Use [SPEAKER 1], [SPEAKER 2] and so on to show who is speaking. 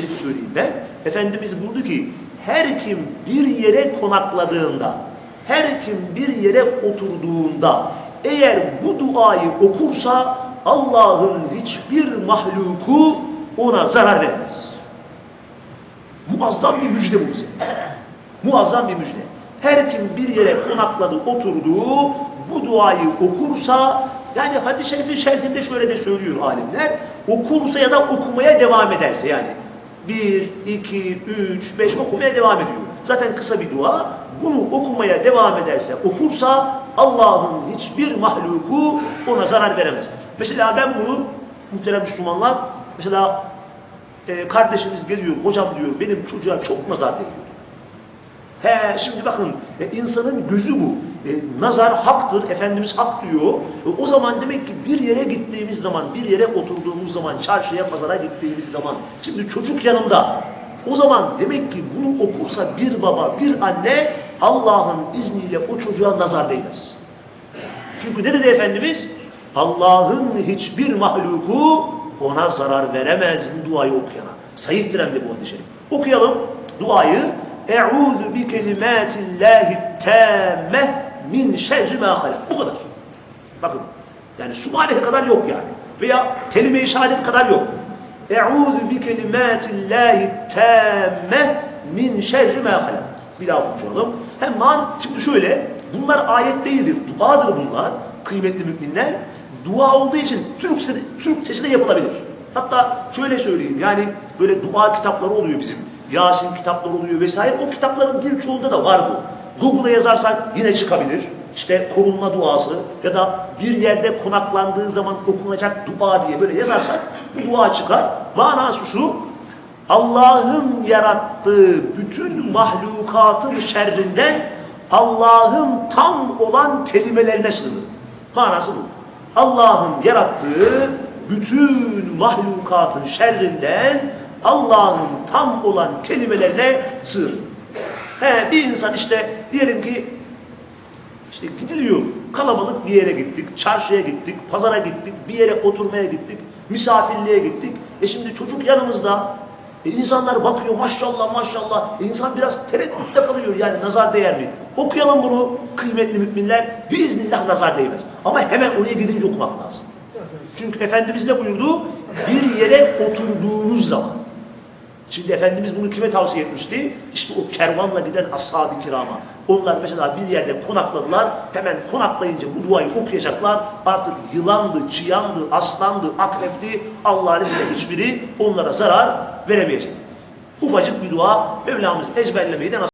[SPEAKER 1] şerif söyleyeyim ben. Efendimiz buyurdu ki her kim bir yere konakladığında, her kim bir yere oturduğunda eğer bu duayı okursa Allah'ın hiçbir mahluku ona zarar vermez. Muazzam bir müjde bu bize. Muazzam bir müjde. Her kim bir yere konakladı, oturdu, bu duayı okursa, yani hadis-i şerifin şerhinde şöyle de söylüyor alimler, okursa ya da okumaya devam ederse yani. Bir, iki, üç, beş okumaya devam ediyor. Zaten kısa bir dua. Bunu okumaya devam ederse, okursa Allah'ın hiçbir mahluku ona zarar veremez. Mesela ben bunu, muhterem Müslümanlar, mesela e, kardeşimiz geliyor, hocam diyor, benim çocuğa çok nazar değiyor. He şimdi bakın e, insanın gözü bu. E, nazar haktır, Efendimiz hak diyor. E, o zaman demek ki bir yere gittiğimiz zaman, bir yere oturduğumuz zaman, çarşıya, pazara gittiğimiz zaman, şimdi çocuk yanımda. O zaman demek ki bunu okursa bir baba, bir anne Allah'ın izniyle o çocuğa nazar değmez. Çünkü ne dedi Efendimiz? Allah'ın hiçbir mahluku ona zarar veremez bu duayı okuyana. Sayıktır hem de bu hadis-i şerif. Okuyalım duayı. Eûzu bi kelimâtillâhi tâmmeh min şerri mâ halak. Bu kadar. Bakın. Yani subhane kadar yok yani. Veya kelime-i şehadet kadar yok. Eûzu bi kelimâtillâhi tâmmeh min şerri mâ halak. Bir daha konuşalım. Hem man, şimdi şöyle, bunlar ayet değildir, duadır bunlar, kıymetli müminler. Dua olduğu için Türk, Türkçesi de yapılabilir. Hatta şöyle söyleyeyim, yani böyle dua kitapları oluyor bizim. Yasin kitapları oluyor vesaire. O kitapların birçoğunda da var bu. Google'a yazarsak yine çıkabilir. İşte korunma duası ya da bir yerde konaklandığı zaman okunacak dua diye böyle yazarsak bu dua çıkar. Manası şu, Allah'ın yarattığı bütün mahlukatın şerrinden Allah'ın tam olan kelimelerine sığınır. Manası bu. Allah'ın yarattığı bütün mahlukatın şerrinden Allah'ın tam olan kelimelerine sığır. He, bir insan işte diyelim ki işte gidiliyor. Kalabalık bir yere gittik, çarşıya gittik, pazara gittik, bir yere oturmaya gittik, misafirliğe gittik. E şimdi çocuk yanımızda. E insanlar bakıyor maşallah maşallah. E insan biraz tereddütte kalıyor yani nazar değer mi? Okuyalım bunu kıymetli müminler. Biiznillah nazar değmez. Ama hemen oraya gidince okumak lazım. Çünkü Efendimiz ne buyurdu? Bir yere oturduğunuz zaman. Şimdi Efendimiz bunu kime tavsiye etmişti? İşte o kervanla giden ashab-ı kirama. Onlar mesela bir yerde konakladılar. Hemen konaklayınca bu duayı okuyacaklar. Artık yılandı, çıyandı, aslandı, akrepti. Allah'ın izniyle hiçbiri onlara zarar veremeyecek. Ufacık bir dua Mevlamız ezberlemeyi de nasip